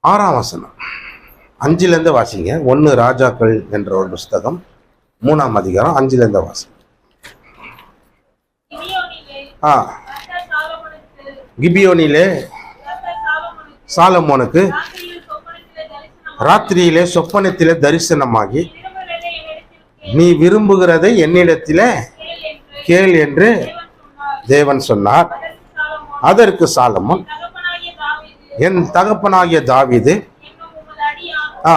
ஆறாம் வசனம். அஞ்சுலேருந்து வாசிங்க. ஒன்று ராஜாக்கள் என்ற ஒரு புஸ்தகம். மூணாம் அதிகாரம் அஞ்சுலேருந்து வாசிங்க. ஆ. கிபியோனிலே சாலமோனுக்கு ராத்திரியிலே சொப்பனத்திலே தரிசனமாகி நீ விரும்புகிறதை என்னிடத்தில் கேள் என்று தேவன் சொன்னார். அதற்கு சாலமோன் அதற்கு சாலமோன் தகப்பனாகிய தாவீது என் தகப்பனாகிய தாவீது. ஆ.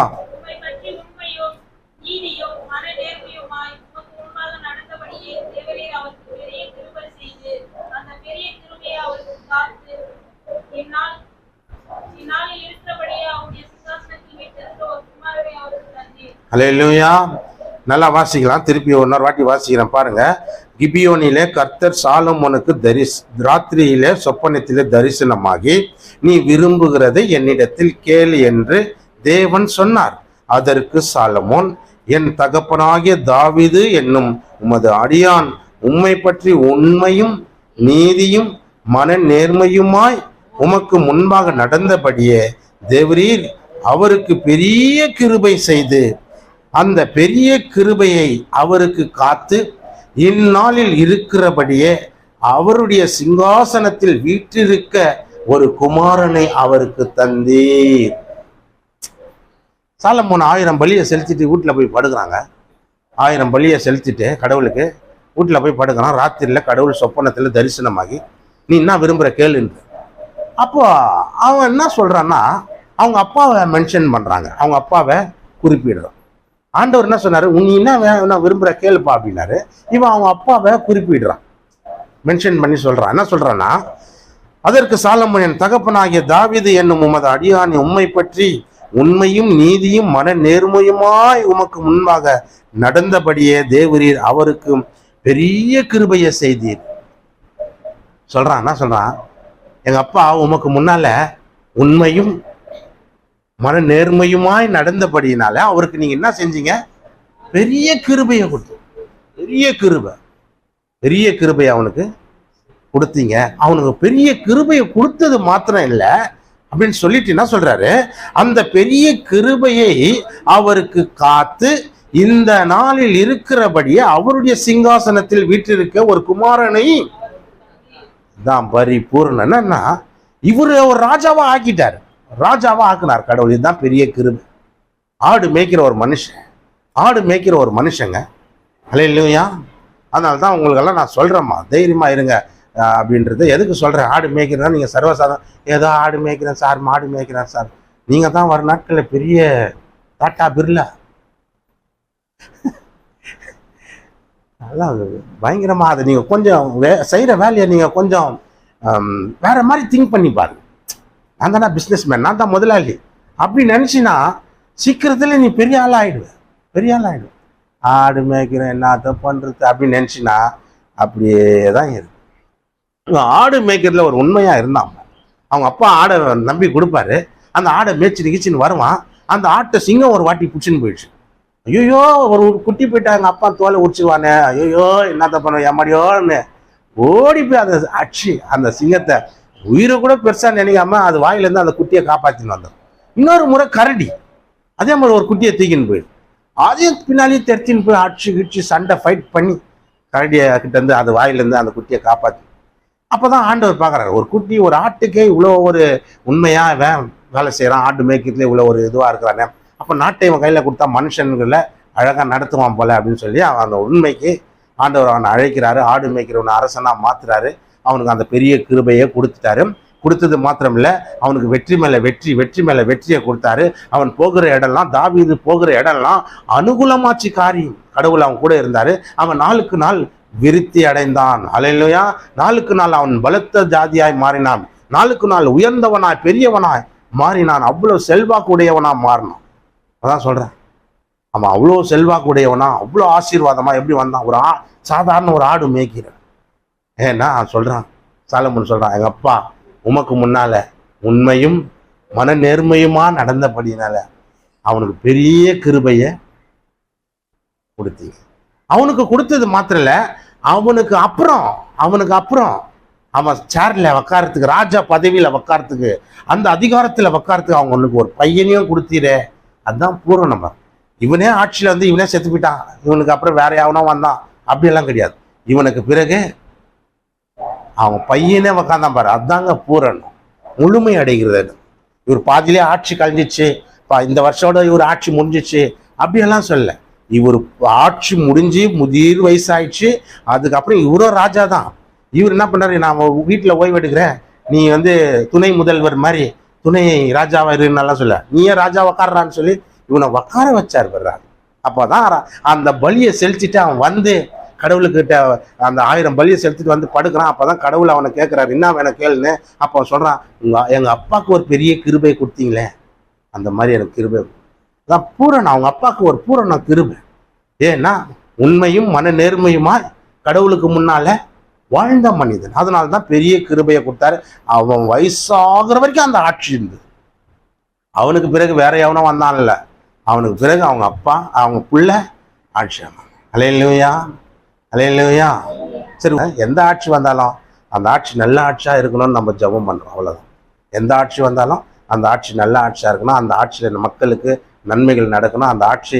தந்தீர் அல்லேலூயா நல்லா வாசிக்கலாம். திருப்பி இன்னொரு வாட்டி வாசிக்கிறேன். பாருங்க. கிபியோனிலே கர்த்தர் சாலமோனுக்கு தரிஸ் ராத்திரியிலே சொப்பனத்திலே தரிசனமாகி நீ விரும்புகிறதை என்னிடத்தில் கேள் என்று தேவன் சொன்னார். அதற்கு சாலமோன் என் தகப்பனாகிய தாவிது என்னும் உமது அடியான் உம்மை பற்றி உண்மையும் நீதியும் மன நேர்மையுமாய் உமக்கு முன்பாக நடந்தபடியே தேவரீர் அவருக்கு பெரிய கிருபை செய்து அந்த பெரிய கிருபையை அவருக்கு காத்து இந்நாளில் இருக்கிறபடியே அவருடைய சிங்காசனத்தில் வீற்றிருக்க ஒரு குமாரனை அவருக்கு தந்தீர். சாலமோன் ஆயிரம் பலியை செலுத்திட்டு வீட்டில் போய் படுக்கிறாங்க. ஆயிரம் பலியை செலுத்திட்டு கடவுளுக்கு வீட்டில் போய் படுக்கிறான். ராத்திரியில் கடவுள் சொப்பனத்தில் தரிசனமாகி நீ என்ன விரும்புகிற கேளுன்ற. அப்போ அவன் என்ன சொல்கிறான்னா அவங்க அப்பாவை மென்ஷன் பண்ணுறாங்க அவங்க அப்பாவை குறிப்பிடுறான். ஆண்டவர் என்ன சொன்னார்? நீ என்ன வே- என்ன விரும்புகிற கேளுப்பா அப்படின்னாரு. இவன் அவங்க அப்பாவை குறிப்பிடுறான். மென்ஷன் பண்ணி சொல்கிறான் என்ன சொல்கிறான்னா அதற்கு சாலமோன் என் தகப்பனாகிய தாவீது என்னும் உமது அடியான் உண்மை பற்றி உண்மையும் நீதியும் மன நேர்மையுமாய் உமக்கு முன்பாக நடந்தபடியே தேவரீர் அவருக்கு பெரிய கிருபையை செய்தீர். சொல்றான். என்ன சொல்றான்? எங்க அப்பா உமக்கு முன்னால உண்மையும் மன நேர்மையுமாய் நடந்தபடியினால அவருக்கு நீங்க என்ன செஞ்சீங்க? பெரிய கிருபையை கொடுத்து பெரிய கிருபை. பெரிய கிருபை அவனுக்கு கொடுத்தீங்க. அவனுக்கு பெரிய கிருபையை கொடுத்தது மாத்திரம் இல்லை. அப்படின்னு சொல்லிட்டு என்ன சொல்றாரு? அந்த பெரிய கிருபையை அவருக்கு காத்து இந்த நாளில் இருக்கிறபடியே அவருடைய சிங்காசனத்தில் வீற்றிருக்க ஒரு குமாரனை தான் பரிபூர்ணன்னா என்னன்னா இவரு ஒரு ராஜாவா ஆக்கிட்டார். ராஜாவாக ஆக்குனார் கடவுள். இதுதான் பெரிய கிருபை. ஆடு மேய்க்கிற ஒரு மனுஷன் ஆடு மேய்க்கிற ஒரு மனுஷங்க. இல்லையா அதனால தான் உங்களுக்கெல்லாம் நான் சொல்கிறேம்மா தைரியமாக இருங்க. அப்படின்றது எதுக்கு சொல்கிறேன் ஆடு மேய்க்கிறதா நீங்கள் சர்வசாதம் ஏதோ ஆடு மேய்க்கிறேன் சார் மாடு மேய்க்கிறேன் சார். நீங்கள் தான் வர நாட்களில் பெரிய டாட்டா பிர்லா. அதெல்லாம் பயங்கரமாக அதை நீங்கள் கொஞ்சம் வே செய்கிற வேலையை நீங்கள் கொஞ்சம் வேறு மாதிரி திங்க் பண்ணி பாருங்க. நான் தானே பிஸ்னஸ் மேன் நான் தான் முதலாளி. அப்படி நினச்சினா சீக்கிரத்தில் நீ பெரிய ஆள் ஆகிடுவேன் பெரிய ஆள் ஆகிடுவேன் ஆடு மேய்க்கிறேன் என்னத்த பண்ணுறது அப்படின்னு நினச்சினா அப்படியே தான் இருக்கு ஆடு மேய்க்கிறதுல ஒரு உண்மையாக இருந்தான். அவங்க அப்பா ஆடை நம்பி கொடுப்பாரு. அந்த ஆடை மேய்ச்சி நிகழ்ச்சின்னு வருவான். அந்த ஆட்டை சிங்கம் ஒரு வாட்டி பிடிச்சின்னு போயிடுச்சு. ஐயோ ஒரு குட்டி போயிட்டாங்க அப்பா தோலை உடிச்சிருவானே ஐயோ என்னத்த பண்ணுவேன் எம்மாடியோன்னு ஓடி போய் அந்த அடிச்சு அந்த சிங்கத்தை உயிரை கூட பெருசாக நினைக்காம அது வாயிலேருந்து அந்த குட்டியை காப்பாற்றின்னு வந்தோம். இன்னொரு முறை கரடி. அதே மாதிரி ஒரு குட்டியை தூக்கின்னு போயிடும் அதையும் பின்னாலேயும் தெரிச்சின்னு போய் அடிச்சு கிடிச்சு சண்டை ஃபைட் பண்ணி கரடியை கிட்டேருந்து அது வாயிலேருந்து அந்த குட்டியை காப்பாற்றி அப்போ தான் ஆண்டவர் பார்க்குறாரு. ஒரு குட்டி ஒரு ஆட்டுக்கே இவ்வளோ ஒரு உண்மையாக வே வேலை செய்கிறான் ஆட்டு மேய்க்கிறதுல இவ்வளோ ஒரு இதுவாக இருக்கிறானே. அப்போ நாட்டை இவன் கையில் கொடுத்தா மனுஷன்களை அழகாக நடத்துவான் போல அப்படின்னு சொல்லி அவன் அந்த உண்மைக்கு ஆண்டவர் அவனை அழைக்கிறாரு. ஆடு மேய்க்கிறவனை அரசனாக மாற்றுறாரு அவனுக்கு அந்த பெரிய கிருபையை கொடுத்துட்டாரு. கொடுத்தது மாத்திரம் இல்லை அவனுக்கு வெற்றி மேல வெற்றி வெற்றி மேல வெற்றியை கொடுத்தாரு. அவன் போகிற இடம்லாம் தாவீது போகிற இடம்லாம் அனுகூலமாச்சு காரியம் கடவுள் அவன் கூட இருந்தாரு. அவன் நாளுக்கு நாள் விருத்தி அடைந்தான். அலையிலையா நாளுக்கு நாள் அவன் பலத்த ஜாதியாய் மாறினான். நாளுக்கு நாள் உயர்ந்தவனாய் பெரியவனாய் மாறினான். அவ்வளவு செல்வாக்குடையவனாக மாறினான். அதான் சொல்றேன். அவன் அவ்வளோ செல்வாக்குடையவனா அவ்வளோ ஆசீர்வாதமா எப்படி வந்தான்? ஒரு ஆ சாதாரண ஒரு ஆடு மேய்க்கிறேன். ஏன்னா சொல்கிறான் சாலமுன் சொல்கிறான் எங்கள் அப்பா உமக்கு முன்னால் உண்மையும் மன நேர்மையுமா நடந்தபடினால அவனுக்கு பெரிய கிருபையை கொடுத்தீங்க. அவனுக்கு கொடுத்தது மாத்திரல அவனுக்கு அப்புறம் அவனுக்கு அப்புறம் அவன் சேரில் உக்காரத்துக்கு ராஜா பதவியில் உக்காரத்துக்கு அந்த அதிகாரத்தில் உக்காரத்துக்கு அவங்க ஒரு பையனையும் கொடுத்தீரே. அதுதான் பூரணம் நம்ம இவனே ஆட்சியில் வந்து இவனே செத்து போயிட்டான். இவனுக்கு அப்புறம் வேற எவனோ வந்தான். அப்படியெல்லாம் கிடையாது. இவனுக்கு பிறகு அவன் பையனே உக்காந்தான் பாரு. அதாங்க பூரணம். முழுமை அடைகிறது இவர் பாதியிலே ஆட்சி கழிஞ்சிச்சு பா- இந்த வருஷோட இவர் ஆட்சி முடிஞ்சிச்சு. அப்படியெல்லாம் சொல்ல. இவர் ஆட்சி முடிஞ்சு முதிர் வயசாயிடுச்சு. அதுக்கப்புறம் இவரும் ராஜா தான் இவர் என்ன பண்ணாரு? நான் வீட்டில் ஓய்வு எடுக்கிறேன். நீ வந்து துணை முதல்வர் மாதிரி துணை ராஜாவா இருன்னெல்லாம் சொல்ல. நீயே ராஜா உக்காடுறான்னு சொல்லி இவனை உக்கார வச்சார் வர்றாரு அப்போதான் தான் அந்த பலியை செலுத்திட்டு அவன் வந்து கடவுளுக்கிட்ட அந்த ஆயிரம் பலியை செலுத்திட்டு வந்து படுக்கிறான். அப்போ தான் கடவுள் அவனை கேட்குறாரு என்ன வேணும் கேளுன்னு? அப்போ அவன் உங்கள் எங்கள் அப்பாவுக்கு ஒரு பெரிய கிருபை கொடுத்தீங்களே. அந்த மாதிரி எனக்கு கிருபை அதான் பூரணம். அவங்க அப்பாவுக்கு ஒரு பூரணம் கிருபை. ஏன்னா உண்மையும் மன நேர்மையுமாய் கடவுளுக்கு முன்னால வாழ்ந்த மனிதன். அதனால தான் பெரிய கிருபையை கொடுத்தாரு. அவன் வயசாகிற வரைக்கும் அந்த ஆட்சி இருந்தது. அவனுக்கு பிறகு வேற எவனும் வந்தான்ல. அவனுக்கு பிறகு அவங்க அப்பா அவங்க புள்ள ஆட்சி அலையிலையா அலையிலையா? சரி எந்த ஆட்சி வந்தாலும் அந்த ஆட்சி நல்ல ஆட்சியாக இருக்கணும்னு நம்ம ஜெபம் பண்ணுறோம் அவ்வளோதான் எந்த ஆட்சி வந்தாலும் அந்த ஆட்சி நல்ல ஆட்சியாக இருக்கணும் அந்த ஆட்சியில் மக்களுக்கு நன்மைகள் நடக்கணும் அந்த ஆட்சி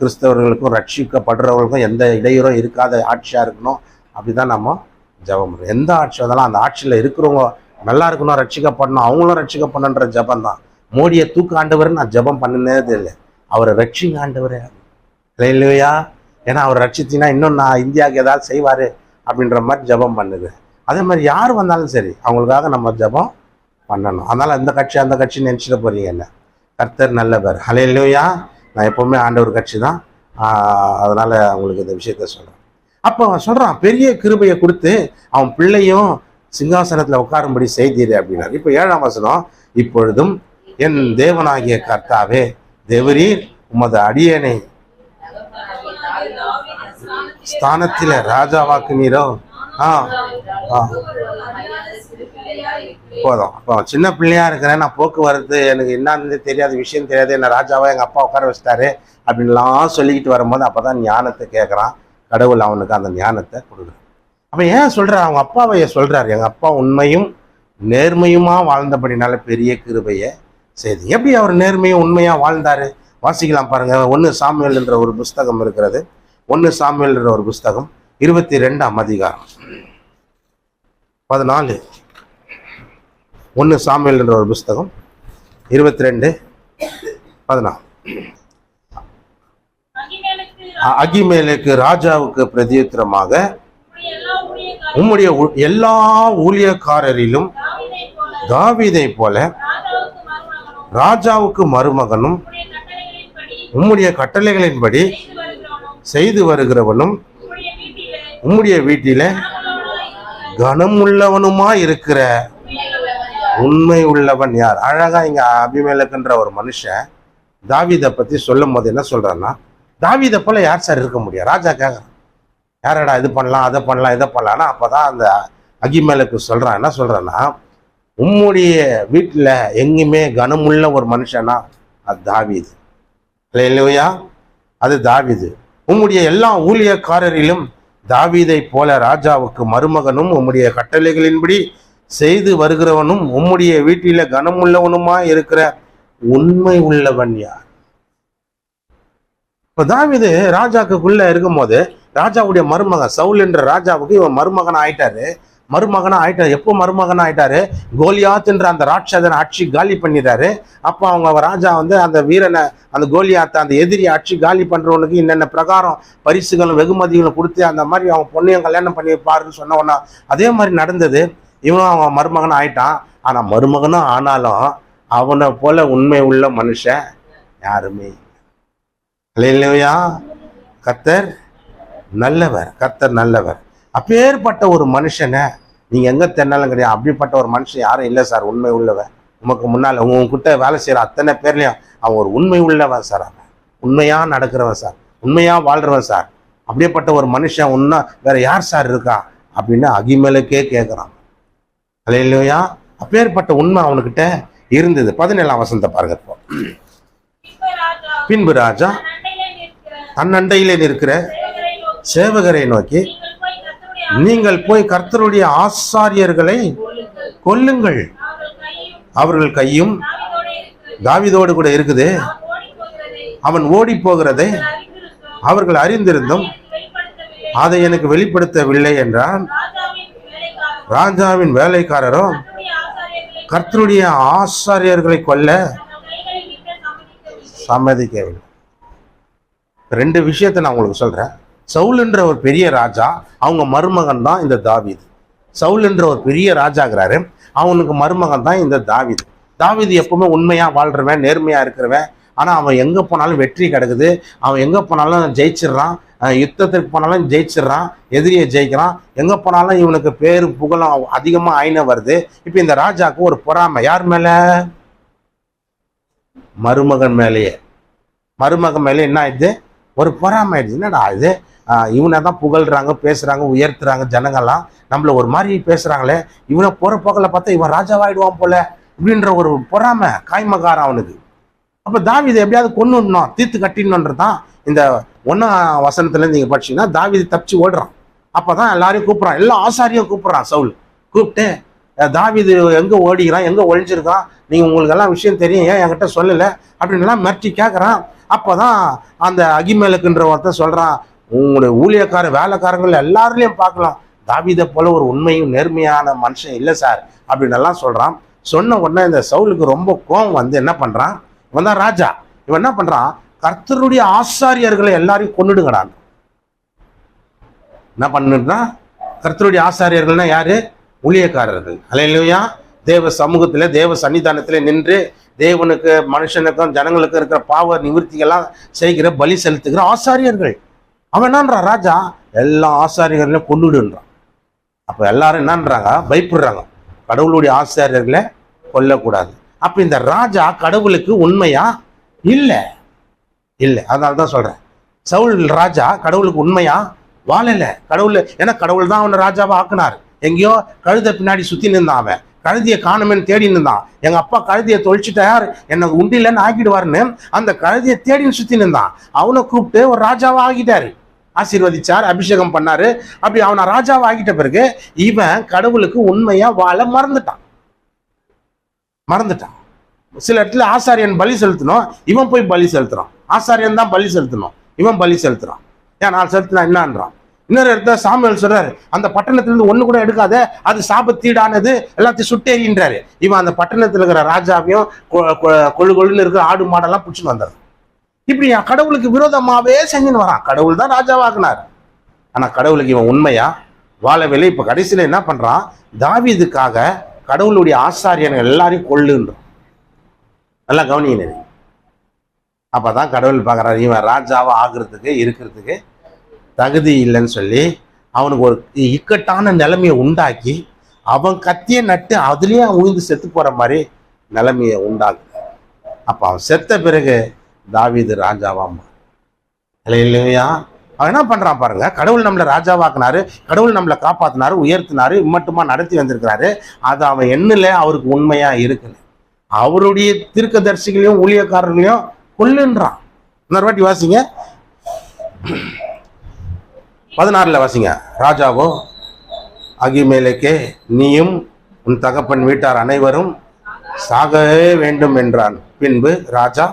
கிறிஸ்தவர்களுக்கும் ரட்சிக்கப்படுறவர்களுக்கும் எந்த இடையூறும் இருக்காத ஆட்சியாக இருக்கணும் அப்படி தான் நம்ம ஜெபம் பண்ணுறோம் எந்த ஆட்சி வந்தாலும் அந்த ஆட்சியில் இருக்கிறவங்க நல்லா இருக்கணும் ரட்சிக்கப்படணும் அவங்களும் ரட்சிக்கப்படணுன்ற ஜெபம் தான். மோடியை தூக்கு ஆண்டவர் நான் ஜெபம் பண்ணினதே இல்லை. அவரை ரட்சிங்க ஆண்டவரே. இல்லையா ஏன்னா அவர் ரட்சித்தினா இன்னும் நான் இந்தியாவுக்கு ஏதாவது செய்வார் அப்படின்ற மாதிரி ஜெபம் பண்ணுது. அதே மாதிரி யார் வந்தாலும் சரி அவங்களுக்காக நம்ம ஜெபம் பண்ணணும். அதனால் அந்த கட்சி அந்த கட்சி நினச்சிட்டு போகிறீங்க என்ன? கர்த்தர் நல்லவர். ஹலையிலையா நான் எப்போவுமே ஆண்டவர் கட்சி தான் அதனால் அவங்களுக்கு இந்த விஷயத்த சொல்கிறேன் அப்போ அவன் சொல்கிறான் பெரிய கிருபையை கொடுத்து அவன் பிள்ளையும் சிங்காசனத்தில் உட்காரும்படி செய்தீர் அப்படின்னாரு. இப்போ ஏழாம் வசனம் இப்பொழுதும் என் தேவனாகிய கர்த்தாவே தேவரீர் உமது அடியனை ஸ்தானத்தில ராஜாவாக்குனீரோ ஆ. ஆ. போதும். அப்போ சின்ன பிள்ளையா இருக்கிறேன். நான் போக்குவரத்து எனக்கு என்னன்னு தெரியாத விஷயம் தெரியாது. என்ன ராஜாவா எங்கள் அப்பா உட்கார வச்சிட்டாரு அப்படின்லாம் சொல்லிக்கிட்டு வரும்போது அப்போ தான் ஞானத்தை கேட்குறான் கடவுள் அவனுக்கு அந்த ஞானத்தை கொடுக்குறான். அப்போ ஏன் சொல்கிறார் அவங்க அப்பாவை ஏன் எங்கள் அப்பா உண்மையும் நேர்மையுமாக வாழ்ந்தபடினால பெரிய கிருபையை செய்து. எப்படி அவர் நேர்மையும் உண்மையாக வாழ்ந்தார்? வாசிக்கலாம் பாருங்கள் ஒன்று சாமியல் என்ற ஒரு புஸ்தகம் இருக்கிறது. ஒன்று சாமியல்ன்ற ஒரு புஸ்தகம் இருபத்தி ரெண்டாம் அதிகாரம். பதினாலு. ஒன்று சாமியல் ஒரு புஸ்தகம் இருபத்தி ரெண்டு பதினாலு அகிமேலுக்கு ராஜாவுக்கு பிரதியுத்திரமாக உம்முடைய எல்லா ஊழியக்காரரிலும் தாவிதை போல ராஜாவுக்கு மருமகனும் உம்முடைய உம்முடைய கட்டளைகளின்படி செய்து வருகிறவனும் உம்முடைய வீட்டில இருக்கிற கனமுள்ளவனுமா இருக்கிற உண்மையுள்ளவன் யார்? உண்மை உள்ளவன் யார்? அழகா இங்க அபிமேலக்குன்ற ஒரு மனுஷன் தாவிதை பத்தி சொல்லும் போது என்ன சொல்றான்னா தாவிதை போல யார் சார் இருக்க முடியும்? ராஜா கேட்கறான் யாரடா இது பண்ணலாம் அதை பண்ணலாம் இதை பண்ணலாம்னா அப்பதான் அந்த அகிமேலுக்கு சொல்றான் என்ன சொல்றான்னா உம்முடைய வீட்டுல எங்கேயுமே கனமுள்ள ஒரு மனுஷனா? அது தாவிது. இல்லையா அது தாவிது. உம்முடைய எல்லா ஊழியக்காரரிலும் தாவீதை போல ராஜாவுக்கு மருமகனும் உம்முடைய கட்டளைகளின்படி செய்து வருகிறவனும் உம்முடைய வீட்டில கனமுள்ளவனுமா இருக்கிற உண்மை உள்ளவன் யார்? இப்ப தாவிது ராஜாக்குள்ள இருக்கும்போது ராஜாவுடைய மருமகன் சவுல் என்ற ராஜாவுக்கு இவன் மருமகன் ஆயிட்டாரு மருமகனா ஆயிட்டாரு. எப்போ மருமகனா ஆயிட்டாரு? கோலியாத்துன்ற அந்த ராட்சதன் ஆட்சி காலி பண்ணிடுறாரு. அப்போ அவங்க ராஜா வந்து அந்த வீரனை அந்த கோலியாத்தை அந்த எதிரி ஆட்சி காலி பண்றவனுக்கு என்னென்ன பிரகாரம் பரிசுகளும் வெகுமதிகளும் கொடுத்து அந்த மாதிரி அவன் பொண்ணையும் கல்யாணம் பண்ணி பாருன்னு சொன்ன உடனே அதே மாதிரி நடந்தது. இவனும் அவன் மருமகன் ஆயிட்டான். ஆனா மருமகனும் ஆனாலும் அவனை போல உண்மை உள்ள மனுஷன் யாருமே இல்லை. இல்லையா கத்தர் நல்லவர். கத்தர் நல்லவர். அப்பேற்பட்ட ஒரு மனுஷனை நீங்கள் எங்கே தென்னாலும் கிடையாது. அப்படிப்பட்ட ஒரு மனுஷன் யாரும் இல்லை சார் உண்மை உள்ளவன். உமக்கு முன்னால உங்ககிட்ட வேலை செய்யற அத்தனை பேர்லையும் அவன் ஒரு உண்மை உள்ளவன் சார் அவன். உண்மையா நடக்கிறவன் சார். உண்மையா வாழ்கிறவன் சார். அப்படியேப்பட்ட ஒரு மனுஷன் உன்ன வேற யார் சார் இருக்கா? அப்படின்னு அகிமலுக்கே கேட்குறான் இல்லையா அப்பேற்பட்ட உண்மை அவனுக்கிட்ட இருந்தது. பதினேழாம் வசந்த பாருங்க இப்போ. பின்பு ராஜா தன் அண்டையிலே தன்னண்டையிலே சேவகரை நோக்கி நீங்கள் போய் கர்த்தருடைய ஆசாரியர்களை. கொல்லுங்கள். அவர்கள் கையும் தாவீதோடே கூட இருக்குது. அவன் ஓடி போகிறதை அவர்கள் அறிந்திருந்தும். அதை எனக்கு வெளிப்படுத்தவில்லை. என்றான். ராஜாவின் வேலைக்காரரும் கர்த்தருடைய ஆசாரியர்களை கொல்ல சம்மதிக்கவில்லை. ரெண்டு விஷயத்தை நான் உங்களுக்கு சொல்றேன். சவுல்ன்ற ஒரு பெரிய ராஜா அவங்க மருமகன் தான் இந்த தாவீது. சவுல்ன்ற ஒரு பெரிய ராஜாங்கிறாரு. அவனுக்கு மருமகன் தான் இந்த தாவீது. தாவீது எப்பவுமே உண்மையாக வாழ்கிறவன் நேர்மையாக இருக்கிறவன். ஆனால் அவன் எங்கே போனாலும் வெற்றி கிடக்குது. அவன் எங்கே போனாலும் ஜெயிச்சிடுறான். யுத்தத்துக்கு போனாலும் ஜெயிச்சிடுறான். எதிரியை ஜெயிக்கிறான். எங்கே போனாலும் இவனுக்கு பேர் புகழும் அதிகமாக ஆயின வருது. இப்போ இந்த ராஜாவுக்கு ஒரு பொறாமை. யார் மேலே? மருமகன் மேலேயே. மருமகன் மேலே என்ன ஆயிடுது? ஒரு பொறாமை ஆயிடுச்சு என்னடா இது? இவனை தான் புகழ்றாங்க பேசுகிறாங்க உயர்த்துறாங்க ஜனங்கள்லாம். நம்மள ஒரு மாதிரி பேசுகிறாங்களே இவனை போகிற போக்கில் பார்த்தா இவன் ராஜாவாயிடுவான் போல இப்படின்ற ஒரு பொறாமை காய்மகாரம் அவனுக்கு. அப்போ தாவீதை எப்படியாவது கொண்டுடணும் தீர்த்து கட்டிடணுன்றது தான் இந்த ஒன்னாம் வசனத்துல இருந்து நீங்க படிச்சீங்கன்னா தாவீது தப்பிச்சு ஓடுறான். அப்பதான் எல்லாரையும் கூப்பிடுறான் எல்லா ஆசாரியும் கூப்பிடுறான் சவுல். கூப்பிட்டு "அஹ், தாவீது எங்க ஓடிக்கிறான்? எங்க ஒழிஞ்சிருக்கான் நீங்க உங்களுக்கு எல்லாம் விஷயம் தெரியும் ஏன் என்கிட்ட சொல்லல? அப்படின்னு எல்லாம் மிரட்டி கேட்கறான் அப்பதான் அந்த அகிமேலுக்குன்ற ஒருத்தன் சொல்றான் உங்களுடைய ஊழியக்கார வேலைக்காரங்கள் எல்லாருலயும் பார்க்கலாம். தாவிதை போல ஒரு உண்மையும் நேர்மையான மனுஷன் இல்லை சார் அப்படின்னு எல்லாம் சொல்கிறான் சொன்ன உடனே இந்த சவுலுக்கு ரொம்ப கோவம் வந்து என்ன பண்ணுறான் இவன் தான் ராஜா. இவன் என்ன பண்ணுறான் கர்த்தருடைய ஆசாரியர்களை எல்லாரையும் கொண்டுடுங்கடான் என்ன பண்ணுன்னா கர்த்தருடைய ஆசாரியர்கள்னா யாரு? ஊழியக்காரர்கள். அலையிலையா தேவ சமூகத்தில் தேவ சன்னிதானத்தில் நின்று தேவனுக்கு மனுஷனுக்கும் ஜனங்களுக்கும் இருக்கிற பாவ நிவர்த்திகள்லாம் செய்கிற பலி செலுத்துகிற ஆசாரியர்கள். அவன் என்னன்றான் ராஜா? எல்லா ஆசாரியர்களையும் கொண்டுடுன்றான் அப்போ எல்லாரும் என்னன்றாங்க? பயப்படுறாங்க. கடவுளுடைய ஆசாரியர்களை கொல்லக்கூடாது. அப்போ இந்த ராஜா கடவுளுக்கு உண்மையா? இல்லை. இல்லை. அதனால தான் சொல்கிறேன் சவுல் ராஜா கடவுளுக்கு உண்மையா? வாழலை. கடவுள் ஏன்னா கடவுள் தான் அவனை ராஜாவை ஆக்குனார். எங்கேயோ கழுத பின்னாடி சுற்றி நின்றான் அவன். கழுதியை காணுமேன்னு தேடின்னு இருந்தான். எங்கள் அப்பா கழுதியை தொழிச்சிட்டார் என்னை உண்டிலன்னு ஆக்கிடுவாருன்னு அந்த கழுதியை தேடின்னு சுத்தி நின்றான் அவனை கூப்பிட்டு ஒரு ராஜாவாக ஆகிட்டாரு ஆசீர்வதிச்சார் அபிஷேகம் பண்ணாரு. அப்படி அவனை ராஜாவாக ஆகிட்ட பிறகு இவன் கடவுளுக்கு உண்மையாக வாழ மறந்துட்டான். மறந்துட்டான். சில இடத்துல ஆசாரியன் பலி செலுத்தணும். இவன் போய் பலி செலுத்துறான். ஆசாரியன் தான் பலி செலுத்தணும். இவன் பலி செலுத்துறான். ஏன் நான் செலுத்தினா என்னன்றான்? இன்னொரு இடத்துல சாமியல் சொல்றாரு அந்த பட்டணத்திலிருந்து ஒண்ணு கூட எடுக்காத அது சாபத்தீடானது எல்லாத்தையும் சுட்டேறின்றாரு. இவன் அந்த பட்டணத்தில் இருக்கிற ராஜாவையும் கொ- கொ- கொழு கொழுன்னு இருக்கிற ஆடு மாடெல்லாம் பிடிச்சின்னு வந்தார். இப்படி கடவுளுக்கு விரோதமாவே செஞ்சுன்னு வரான். கடவுள் தான் ராஜாவாக்குனார். ஆனா கடவுளுக்கு இவன் உண்மையா? வாழவில்லை இப்ப கடைசியில என்ன பண்றான்? தாவீதுக்காக கடவுளுடைய ஆசாரியன் எல்லாரையும் கொள்ளுன்றான் நல்லா கவனிங்க அப்பதான் கடவுள் பார்க்குறாரு இவன் ராஜாவா ஆகுறதுக்கு இருக்கிறதுக்கு தகுதி இல்லைன்னு சொல்லி அவனுக்கு ஒரு இக்கட்டான நிலைமையை உண்டாக்கி அவன் கத்தியை நட்டு அதுலேயே அவன் உயிர்ந்து செத்து போகிற மாதிரி நிலைமையை உண்டாக்கு அப்போ அவன் செத்த பிறகு தாவீது ராஜாவாமா இல்லையா? அவன் என்ன பண்ணுறான் பாருங்க? கடவுள் நம்மளை ராஜாவாக்குனாரு கடவுள் நம்மளை காப்பாற்றினாரு உயர்த்தினாரு இம்மட்டுமா நடத்தி வந்திருக்கிறாரு. அது அவன் எண்ணில் அவருக்கு உண்மையாக இருக்குன்னு அவருடைய தீர்க்கதரிசிகளையும் ஊழியக்காரர்களையும் கொல்லுன்றான். இன்னொரு வாட்டி வாசிங்க. பதினாறில் வாசிங்க. ராஜாவோ அகிமேலேக்கே நீயும் உன் தகப்பன் வீட்டார் அனைவரும் சாகவே வேண்டும் என்றான். பின்பு ராஜா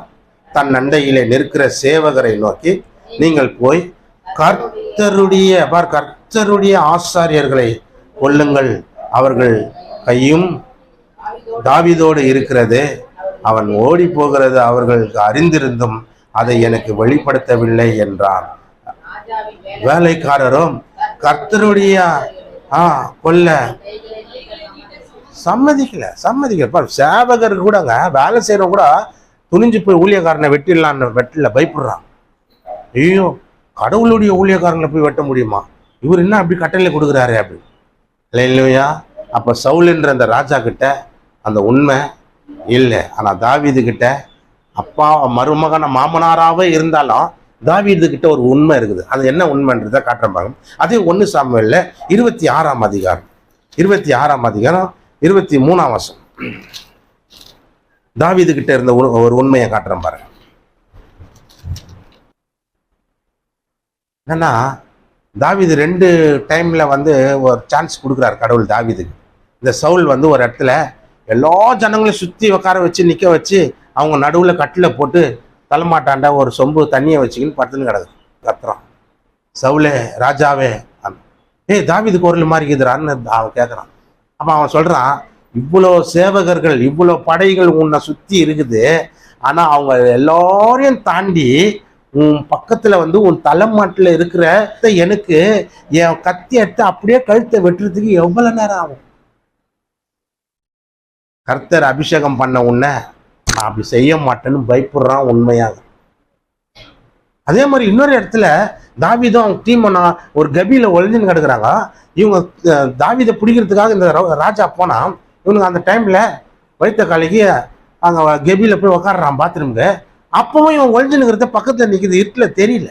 தன் அண்டையிலே நிற்கிற சேவகரை நோக்கி நீங்கள் போய் கர்த்தருடைய பார் கர்த்தருடைய ஆசாரியர்களை கொல்லுங்கள். அவர்கள் கையும் தாவிதோடு இருக்கிறது. அவன் ஓடி போகிறது அவர்களுக்கு அறிந்திருந்தும் அதை எனக்கு வெளிப்படுத்தவில்லை என்றான். வேலைக்காரரும் கர்த்தருடைய ஆ கொல்ல. சம்மதிக்கல சம்மதிக்கல. பாரு சேவகர் கூடங்க வேலை செய்யறவங்க கூட துணிஞ்சு போய் ஊழியக்காரனை வெட்டிடலான்னு வெட்டல பயப்படுறான். ஐயோ கடவுளுடைய ஊழியக்காரங்களை போய் வெட்ட முடியுமா? இவர் என்ன அப்படி கட்டளை கொடுக்குறாரு அப்படி. இல்லை இல்லையா அப்போ சவுல்ன்ற அந்த ராஜா கிட்ட அந்த உண்மை இல்லை. ஆனால் தாவிது கிட்ட அப்பா மருமகன மாமனாராவே இருந்தாலும் தாவீது கிட்ட ஒரு உண்மை இருக்குது. அது என்ன உண்மைன்றதை காட்டுறேன் பாருங்க. அதே ஒன்று சாமியில் இருபத்தி ஆறாம் அதிகாரம். இருபத்தி ஆறாம் அதிகாரம் இருபத்தி மூணாம் வருஷம் தாவீது கிட்ட இருந்த ஒரு ஒரு உண்மையை காட்டுறேன் பாருங்க. என்னன்னா தாவிது ரெண்டு டைம்ல வந்து ஒரு சான்ஸ் கொடுக்குறாரு கடவுள் தாவீதுக்கு. இந்த சவுல் வந்து ஒரு இடத்துல எல்லா ஜனங்களையும் சுற்றி உட்கார வச்சு நிற்க வச்சு அவங்க நடுவில் கட்டில் போட்டு தலைமாட்டாண்ட ஒரு சொம்பு தண்ணியை வச்சுக்கின்னு படுத்துன்னு கிடக்கு. கத்துறான். சவுலே ராஜாவே ஏய் தாவிது குரல் மாதிரி இருக்குதுறான்னு அவன் கேட்குறான் அப்போ அவன் சொல்கிறான் இவ்வளோ சேவகர்கள் இவ்வளோ படைகள் உன்னை சுற்றி இருக்குது. ஆனால் அவங்க எல்லோரையும் தாண்டி உன் பக்கத்தில் வந்து உன் தலைமாட்டில் இருக்கிற எனக்கு என் கத்தி எடுத்து அப்படியே கழுத்தை வெட்டுறதுக்கு எவ்வளோ நேரம் ஆகும்? கர்த்தர் அபிஷேகம் பண்ண உன்னை நான் அப்படி செய்ய மாட்டேன்னு பயப்படுறான் உண்மையாக அதே மாதிரி இன்னொரு இடத்துல தாவிதம் அவங்க டீம் நான் ஒரு கபியில ஒளிஞ்சுன்னு கிடக்குறாங்க. இவங்க தாவிதை பிடிக்கிறதுக்காக இந்த ராஜா போனா இவனுக்கு அந்த டைம்ல வைத்த காலைக்கு அங்கே கபியில் போய் உக்காடுறான் பாத்ரூமுக்கு. அப்பவும் இவன் ஒளிஞ்சுனுங்கிறத பக்கத்தில் நிற்கிது இருட்டில் தெரியல.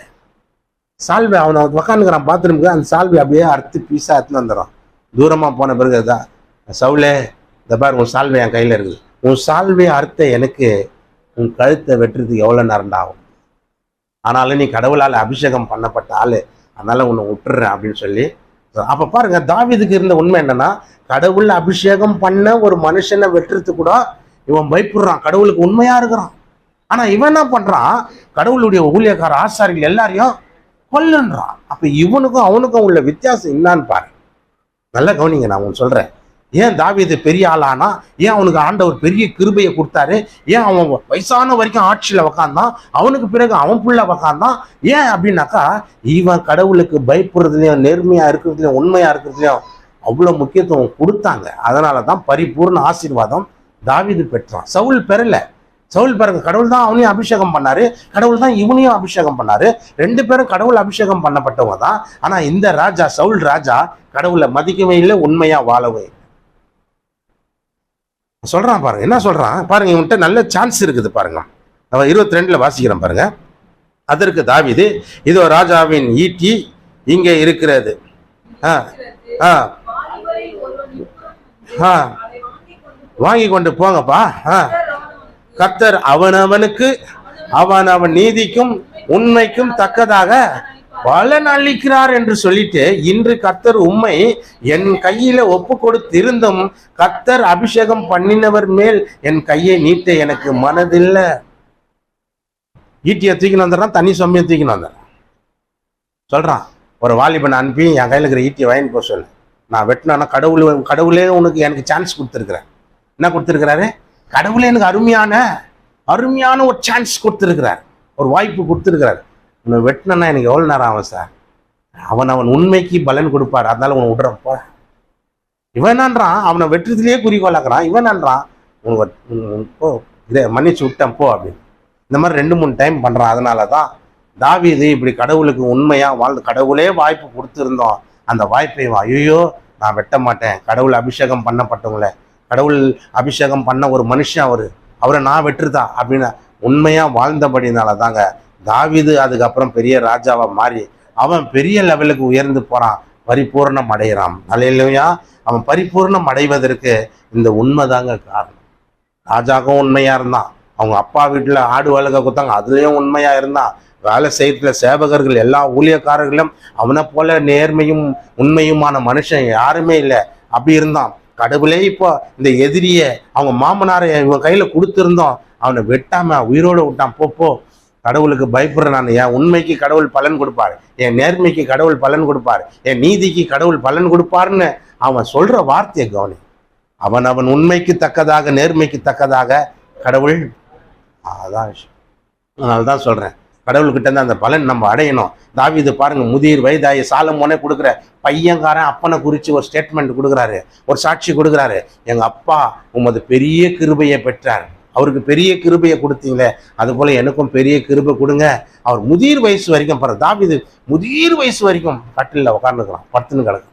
சால்வை அவனை உக்காந்துக்கிறான் பாத்ரூமுக்கு அந்த சால்வை அப்படியே அறுத்து பீஸாக எடுத்துன்னு வந்துடுறான். தூரமாக போன பிறகு தான் சவுலே இந்த பாரு உன் சால்வை என் கையில் இருக்குது. உன் சால்வை அர்த்த எனக்கு உன் கழுத்தை வெட்டுறதுக்கு எவ்வளோ நேரம் ஆகும்? ஆனாலும் நீ கடவுளால் அபிஷேகம் பண்ணப்பட்ட ஆள். அதனால் உன்னை விட்டுறேன் அப்படின்னு சொல்லி. அப்போ பாருங்க தாவிதுக்கு இருந்த உண்மை என்னன்னா கடவுள் அபிஷேகம் பண்ண ஒரு மனுஷனை வெட்டுறதுக்கு கூட இவன் பயப்படுறான். கடவுளுக்கு உண்மையாக இருக்கிறான். ஆனால் இவன் என்ன பண்ணுறான் கடவுளுடைய ஊழியக்கார ஆசாரிகள் எல்லாரையும் கொல்லுன்றான். அப்போ இவனுக்கும் அவனுக்கும் உள்ள வித்தியாசம் என்னான்னு பாரு. நல்லா கவனிங்க நான் உன் சொல்கிறேன் ஏன் தாவியது பெரிய ஆளானா? ஏன் அவனுக்கு ஆண்டவர் பெரிய கிருபையை கொடுத்தாரு? ஏன் அவன் வயசான வரைக்கும் ஆட்சியில் உக்காந்தான்? அவனுக்கு பிறகு அவன் புள்ள உக்காந்தான்? ஏன் அப்படின்னாக்கா இவன் கடவுளுக்கு பயப்படுறதுலையும் நேர்மையாக இருக்கிறதுலையும் உண்மையாக இருக்கிறதுலையும் அவ்வளோ முக்கியத்துவம் கொடுத்தாங்க. அதனால தான் பரிபூர்ண ஆசீர்வாதம் தாவிது பெற்றான். சவுல் பெறல. சவுல் பிறகு கடவுள் தான் அவனையும் அபிஷேகம் பண்ணாரு. கடவுள் தான் இவனையும் அபிஷேகம் பண்ணாரு. ரெண்டு பேரும் கடவுள் அபிஷேகம் பண்ணப்பட்டவங்க தான். ஆனால் இந்த ராஜா சவுல் ராஜா கடவுளை மதிக்கவே இல்லை உண்மையாக வாழவே சொல்கிறான் பாருங்க. என்ன சொல்கிறான் பாருங்க இவன்கிட்ட நல்ல சான்ஸ் இருக்குது பாருங்க. அவன் இருபத்தி ரெண்டில் வாசிக்கிறேன் பாருங்க. அதற்கு தாவிது இதோ ராஜாவின் ஈட்டி இங்கே இருக்கிறது. ஆ ஆ. ஆ. வாங்கி கொண்டு போங்கப்பா. ஆ. கத்தர் அவனவனுக்கு அவன் அவன் நீதிக்கும் உண்மைக்கும் தக்கதாக பலன் அளிக்கிறார் என்று சொல்லிட்டு இன்று கத்தர் உம்மை என் கையில ஒப்பு கொடுத்திருந்தும் கத்தர் அபிஷேகம் பண்ணினவர் மேல் என் கையை நீட்ட எனக்கு மனதில்லை. ஈட்டியை தூக்கின்னு வந்துடுறான் தண்ணி சொம்மையை தூக்கின்னு வந்துடுறான். சொல்றான் ஒரு வாலிபனை அனுப்பி என் கையில் இருக்கிற ஈட்டியை வாங்கிட்டு போக சொல்லு. நான் வெட்டினா கடவுள் கடவுளே உனக்கு எனக்கு சான்ஸ் கொடுத்துருக்குறேன் என்ன கொடுத்துருக்கிறாரு? கடவுளே எனக்கு அருமையான அருமையான ஒரு சான்ஸ் கொடுத்துருக்கிறார். ஒரு வாய்ப்பு கொடுத்துருக்கிறார். உன்னை வெட்டினா எனக்கு எவ்வளோ நேரம் ஆகும் சார்? அவன் அவன் உண்மைக்கு பலன் கொடுப்பாரு. அதனால உன்னை விடுறப்போ இவன் என்னன்றான்? அவனை வெட்டுறதுலேயே குறிக்கோளாக்குறான் இவன் என்னன்றான்? உனக்கு உன் போ இதை மன்னிச்சு விட்டேன் போ அப்படின்னு. இந்த மாதிரி ரெண்டு மூணு டைம் பண்ணுறான் அதனால தான் தாவீது இப்படி கடவுளுக்கு உண்மையாக வாழ்ந்து கடவுளே வாய்ப்பு கொடுத்துருந்தோம். அந்த வாய்ப்பை ஐயோ நான் வெட்ட மாட்டேன். கடவுள் அபிஷேகம் பண்ணப்பட்டவங்கள. கடவுள் அபிஷேகம் பண்ண ஒரு மனுஷன் அவர். அவரை நான் வெட்டுறதா அப்படின்னு உண்மையாக வாழ்ந்தபடினால தாங்க தாவிது அதுக்கப்புறம் பெரிய ராஜாவாக மாறி அவன் பெரிய லெவலுக்கு உயர்ந்து போகிறான் பரிபூர்ணம் அடைகிறான். அலையிலையா அவன் பரிபூர்ணம் அடைவதற்கு இந்த உண்மை தாங்க காரணம். ராஜாவும் உண்மையாக இருந்தான். அவங்க அப்பா வீட்டில் ஆடு வழக்க கொடுத்தாங்க. அதுலேயும் உண்மையாக இருந்தான். வேலை செய்யறதுல சேவகர்கள் எல்லா ஊழியக்காரர்களும் அவனை போல நேர்மையும் உண்மையுமான மனுஷன் யாருமே இல்லை. அப்படி இருந்தான். கடவுளே இப்போ இந்த எதிரியை அவங்க மாமனாரை இவன் கையில் கொடுத்துருந்தோம். அவனை வெட்டாம உயிரோட விட்டான். போ. கடவுளுக்கு பயப்படுறேன். நான் என் உண்மைக்கு கடவுள் பலன் கொடுப்பார். என் நேர்மைக்கு கடவுள் பலன் கொடுப்பார். என் நீதிக்கு கடவுள் பலன் கொடுப்பார்னு அவன் சொல்கிற வார்த்தையை கவனி. அவன் அவன் உண்மைக்கு தக்கதாக நேர்மைக்கு தக்கதாக கடவுள் அதான் விஷயம். அதனால தான் சொல்கிறேன் கடவுள்கிட்ட இருந்து அந்த பலன் நம்ம அடையணும். தாவி இது பாருங்க முதிர் வயதாயி சாலமோனே கொடுக்குற பையன்காரன் அப்பனை குறித்து ஒரு ஸ்டேட்மெண்ட் கொடுக்குறாரு. ஒரு சாட்சி கொடுக்குறாரு. எங்கள் அப்பா உமது பெரிய கிருபையை பெற்றார். அவருக்கு பெரிய கிருபையை கொடுத்தீங்களே. அது போல எனக்கும் பெரிய கிருபை கொடுங்க. அவர் முதிர் வயசு வரைக்கும் பிற தாவீது முதிர் வயசு வரைக்கும் கட்டிலில் உட்காந்துக்கிறான் படுத்துன்னு கிடக்கு.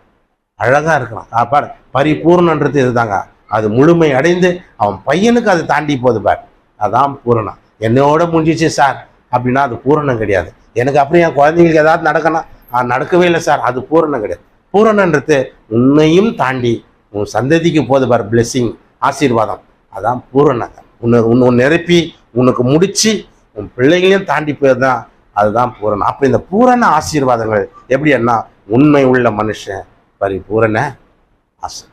அழகாக இருக்கலாம் பாரு பரிபூர்ணன்றது இதுதாங்க. அது முழுமை அடைந்து அவன் பையனுக்கு அது தாண்டி போகுது பார். அதான் பூரணம். என்னோட முடிஞ்சிச்சு சார். அப்படின்னா அது பூரணம் கிடையாது. எனக்கு அப்புறம் என் குழந்தைங்களுக்கு ஏதாவது நடக்கணும். நடக்கவே இல்லை சார். அது பூரணம் கிடையாது. பூரணன்றது உன்னையும் தாண்டி உன் சந்ததிக்கு போது பார் பிளெஸ்ஸிங் ஆசீர்வாதம். அதான் பூரணங்க. உன்னை உன்னை நிரப்பி உனக்கு முடிச்சு உன் பிள்ளைகளையும் தாண்டி போயதுதான் அதுதான் பூரணம். அப்போ இந்த பூரண ஆசீர்வாதங்கள் எப்படி என்ன உண்மை உள்ள மனுஷன் பரிபூரண ஆசை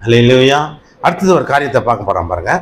இல்லையா அடுத்தது ஒரு காரியத்தை பார்க்க போறோம் பாருங்கள்